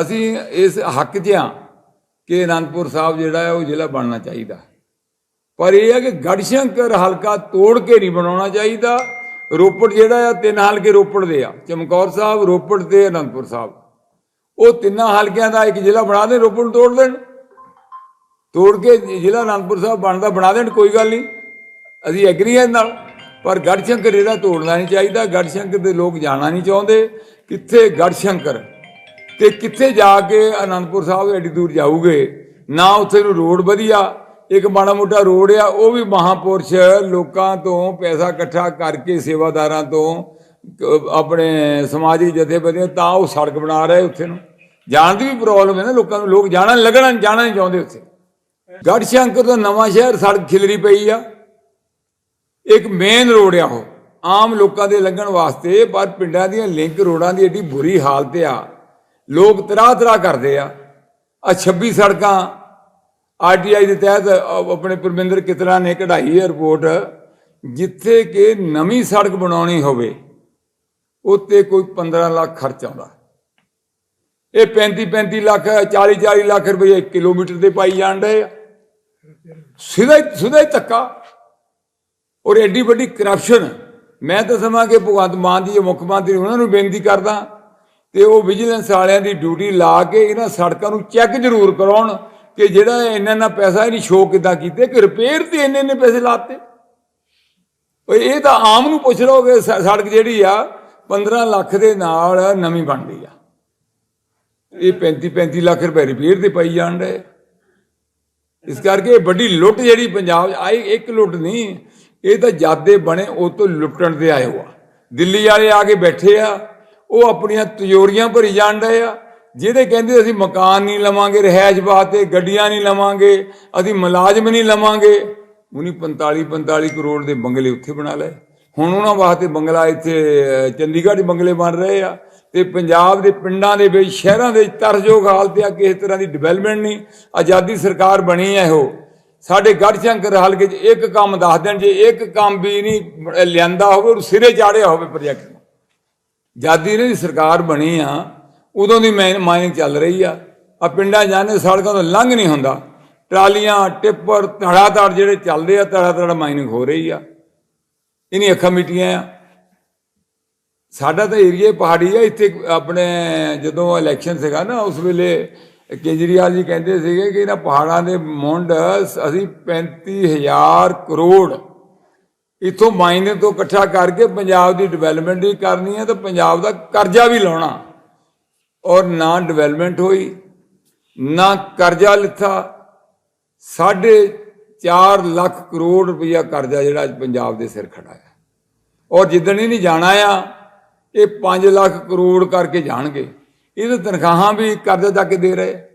ਅਸੀਂ ਇਸ ਹੱਕ 'ਚ ਹਾਂ ਕਿ ਅਨੰਦਪੁਰ ਸਾਹਿਬ ਜਿਹੜਾ ਹੈ ਉਹ ਜ਼ਿਲ੍ਹਾ ਬਣਨਾ ਚਾਹੀਦਾ। ਪਰ ਇਹ ਹੈ ਕਿ ਗੜਸ਼ੰਕਰ ਹਲਕਾ ਤੋੜ ਕੇ ਨਹੀਂ ਬਣਾਉਣਾ ਚਾਹੀਦਾ। ਰੋਪੜ ਜਿਹੜਾ ਆ, ਤਿੰਨ ਹਲਕੇ ਰੋਪੜ ਦੇ ਆ। ਚਮਕੌਰ ਸਾਹਿਬ, ਰੋਪੜ ਤੇ ਅਨੰਦਪੁਰ ਸਾਹਿਬ। ਉਹ ਤਿੰਨਾਂ ਹਲਕਿਆਂ ਦਾ ਇੱਕ ਜ਼ਿਲ੍ਹਾ ਬਣਾ ਦੇ ਰੋਪੜ ਤੋੜ ਦੇਣ। ਤੋੜ ਕੇ ਜ਼ਿਲ੍ਹਾ ਅਨੰਦਪੁਰ ਸਾਹਿਬ ਬਣਦਾ, ਬਣਾ ਦੇਣ, ਕੋਈ ਗੱਲ ਨਹੀਂ। ਅਸੀਂ ਐਗਰੀ ਹਾਂ ਨਾਲ। ਪਰ ਗੜਸ਼ੰਕਰ ਜਿਹੜਾ ਤੋੜਨਾ ਨਹੀਂ ਚਾਹੀਦਾ। ਗੜਸ਼ੰਕਰ ਦੇ ਲੋਕ ਜਾਣਾ ਨਹੀਂ ਚਾਹੁੰਦੇ। ਕਿੱਥੇ ਗੜਸ਼ੰਕਰ? ਤੇ ਕਿੱਥੇ ਜਾ ਕੇ ਅਨੰਦਪੁਰ ਸਾਹਿਬ ਐਡੀ ਦੂਰ ਜਾਊਗੇ? ਨਾ ਉੱਥੇ ਨੂੰ ਰੋਡ ਵਧੀਆ, ਇੱਕ ਮਾੜਾ ਮੋਟਾ ਰੋਡ ਆ, ਉਹ ਵੀ ਮਹਾਪੁਰਸ਼ ਲੋਕਾਂ ਤੋਂ ਪੈਸਾ ਇਕੱਠਾ ਕਰਕੇ, ਸੇਵਾਦਾਰਾਂ ਤੋਂ ਆਪਣੇ ਸਮਾਜਿਕ ਜਥੇਬੰਦੀਆਂ ਤਾਂ ਉਹ ਸੜਕ ਬਣਾ ਰਹੇ ਉੱਥੇ ਨੂੰ। ਜਾਣ ਦੀ ਵੀ ਪ੍ਰੋਬਲਮ ਹੈ ਨਾ ਲੋਕਾਂ ਨੂੰ, ਲੋਕ ਜਾਣਾ ਲੱਗਣਾ ਜਾਣਾ ਨਹੀਂ ਚਾਹੁੰਦੇ ਉੱਥੇ। ਗੜਸ਼ੰਕਰ ਤੋਂ ਨਵਾਂ ਸ਼ਹਿਰ ਸੜਕ ਖਿਲਰੀ ਪਈ ਆ। ਇੱਕ ਮੇਨ ਰੋਡ ਆ ਉਹ। ਆਮ ਲੋਕਾਂ ਦੇ ਲੰਘਣ ਵਾਸਤੇ, ਪਰ ਪਿੰਡਾਂ ਦੀਆਂ ਲਿੰਕ ਰੋਡਾਂ ਦੀ ਏਡੀ ਬੁਰੀ ਹਾਲਤ ਆ। ਲੋਕ ਤਰਾਹ ਤਰਾਹ ਕਰਦੇ ਆ। ਆ 26 ਸੜਕਾਂ ਆਰਟੀਆਈ ਦੇ ਤਹਿਤ ਆਪਣੇ ਪਰਮਿੰਦਰ ਕਿਤਰਾ ਨੇ ਕਢਾਈ ਹੈ ਰਿਪੋਰਟ, ਜਿੱਥੇ ਕਿ ਨਵੀਂ ਸੜਕ ਬਣਾਉਣੀ ਹੋਵੇ, ਉੱਤੇ ਕੋਈ 15 ਲੱਖ ਖਰਚ ਆਉਂਦਾ। ਇਹ 35 35 ਲੱਖ 40 40 ਲੱਖ ਰੁਪਏ ਕਿਲੋਮੀਟਰ ਦੇ ਪਾਈ ਜਾਣ ਡਏ ਆ। ਸਿੱਧਾ ਹੀ ਸਿੱਧਾ ਹੀ ਧੱਕਾ। ਔਰ ਐਡੀ ਵੱਡੀ ਕਰਪਸ਼ਨ ਮੈਂ ਤਾਂ ਸਮਾਂ ਕਿ ਭਗਵੰਤ ਮਾਨ ਜੀ ਮੁੱਖ ਮੰਤਰੀ ਉਹਨਾਂ ਨੂੰ ਬੇਨਤੀ ਕਰਦਾ ਤੇ ਉਹ ਵਿਜੀਲੈਂਸ ਵਾਲਿਆਂ ਦੀ ਡਿਊਟੀ ਲਾ ਕੇ ਇਹਨਾਂ ਸੜਕਾਂ ਨੂੰ ਚੈੱਕ ਜ਼ਰੂਰ ਕਰਾਉਣ ਕਿ ਜਿਹੜਾ ਇੰਨਾ ਇੰਨਾ ਪੈਸਾ ਇਹਨੀ ਸ਼ੋਅ ਕਿੱਦਾਂ ਕੀਤੇ, ਕਿ ਰਿਪੇਅਰ ਤੇ ਇੰਨੇ ਇੰਨੇ ਪੈਸੇ ਲਾਤੇ। ਓਏ, ਇਹ ਤਾਂ ਆਮ ਨੂੰ ਪੁੱਛ ਲਓ ਕਿ ਸੜਕ ਜਿਹੜੀ ਆ 15 ਲੱਖ ਦੇ ਨਾਲ ਨਵੀਂ ਬਣਦੀ ਆ। ਇਹ 35 35 ਲੱਖ ਰੁਪਏ ਰਿਪੇਅਰ ਤੇ ਪਾਈ ਜਾਣ ਡਏ। ਇਸ ਕਰਕੇ ਇਹ ਵੱਡੀ ਲੁੱਟ ਜਿਹੜੀ ਪੰਜਾਬ 'ਚ ਆਈ ਇੱਕ ਲੁੱਟ ਨਹੀਂ, ਇਹ ਤਾਂ ਜਾਦੇ ਬਣੇ ਉਹ ਤੋਂ ਲੁੱਟਣ ਤੇ ਆਏ ਹੋਆ ਦਿੱਲੀ ਵਾਲੇ ਆ ਕੇ ਬੈਠੇ ਆ ਉਹ ਆਪਣੀਆਂ ਤਜੋਰੀਆਂ ਭਰੀ ਜਾਣ ਰਹੇ ਆ। ਜਿਹੜੇ ਕਹਿੰਦੇ ਅਸੀਂ ਮਕਾਨ ਨਹੀਂ ਲਵਾਂਗੇ ਰਹਿائش ਵਾਸਤੇ ਗੱਡੀਆਂ ਨਹੀਂ ਲਵਾਂਗੇ, ਅਸੀਂ ਮੁਲਾਜ਼ਮ ਨਹੀਂ ਲਵਾਂਗੇ। ਉਹਨੇ 45 45 ਕਰੋੜ ਦੇ ਬੰਗਲੇ ਉੱਥੇ ਬਣਾ ਲਏ। ਹੁਣ ਉਹਨਾਂ ਵਾਸਤੇ ਬੰਗਲਾ ਇੱਥੇ ਚੰਡੀਗੜ੍ਹ ਦੇ ਬੰਗਲੇ ਬਣ ਰਹੇ ਆ। ਤੇ ਪੰਜਾਬ ਦੇ ਪਿੰਡਾਂ ਦੇ ਵਿੱਚ, ਸ਼ਹਿਰਾਂ ਦੇ ਤਰਜੋਗ ਹਾਲਤ ਆ, ਕਿਸੇ ਤਰ੍ਹਾਂ ਦੀ ਡਿਵੈਲਪਮੈਂਟ ਨਹੀਂ। ਆਜ਼ਾਦੀ ਸਰਕਾਰ ਬਣੀ ਹੈ ਉਹ ਸਾਡੇ ਗੜਸ਼ੰਕਰ ਹਲਕੇ 'ਚ ਇੱਕ ਕੰਮ ਦੱਸ ਦੇਣ, ਜੇ ਇੱਕ ਕੰਮ ਵੀ ਨਹੀਂ ਲਿਆਂਦਾ ਹੋਵੇ ਉਹ ਸਿਰੇ ਚਾੜਿਆ ਹੋਵੇ ਪ੍ਰੋਜੈਕਟ ਨੂੰ ਜਾਦੀ ਇਹਨਾਂ ਦੀ ਸਰਕਾਰ ਬਣੀ ਆ, ਉਦੋਂ ਦੀ ਮਾਈਨਿੰਗ ਚੱਲ ਰਹੀ ਆ। ਆ ਪਿੰਡਾਂ ਜਾਣੇ ਸੜਕਾਂ ਤੋਂ ਲੰਘ ਨਹੀਂ ਹੁੰਦਾ। ਟਰਾਲੀਆਂ, ਟਿੱਪਰ ਧੜਾ ਧੜ ਜਿਹੜੇ ਚੱਲਦੇ ਆ ਧੜਾ ਧੜ ਮਾਈਨਿੰਗ ਹੋ ਰਹੀ ਆ। ਇਹਨੀ ਅੱਖਾਂ ਮਿਟੀਆਂ ਆ। ਸਾਡਾ ਤਾਂ ਏਰੀਆ ਪਹਾੜੀ ਆ, ਇੱਥੇ ਆਪਣੇ ਜਦੋਂ ਇਲੈਕਸ਼ਨ ਸੀਗਾ ਨਾ, ਉਸ ਵੇਲੇ ਕੇਜਰੀਵਾਲ ਜੀ ਕਹਿੰਦੇ ਸੀਗੇ ਕਿ ਇਹਨਾਂ ਪਹਾੜਾਂ ਦੇ ਮੁੰਡ ਅਸੀਂ 35000 ਕਰੋੜ ਇਥੋਂ ਮਾਇਨੇ ਤੋਂ ਇਕੱਠਾ ਕਰਕੇ ਪੰਜਾਬ ਦੀ ਡਿਵੈਲਪਮੈਂਟ ਵੀ ਕਰਨੀ ਹੈ ਤੇ ਪੰਜਾਬ ਦਾ ਕਰਜ਼ਾ ਵੀ ਲਾਉਣਾ। ਔਰ ਨਾ ਡਿਵੈਲਪਮੈਂਟ ਹੋਈ, ਨਾ ਕਰਜ਼ਾ ਲਿੱਤਾ। ਸਾਢੇ 4 ਲੱਖ ਕਰੋੜ ਰੁਪਇਆ ਕਰਜ਼ਾ ਜਿਹੜਾ ਅੱਜ ਪੰਜਾਬ ਦੇ ਸਿਰ ਖੜਾ ਹੈ। ਔਰ ਜਿੱਦਣ ਹੀ ਨਹੀਂ ਜਾਣਾ ਆ, ਇਹ 5 ਲੱਖ ਕਰੋੜ ਕਰਕੇ ਜਾਣਗੇ। ਇਹਦੇ ਤਨਖਾਹਾਂ ਵੀ ਕਰਜ਼ਾ ਚੱਕ ਕੇ ਦੇ ਰਹੇ।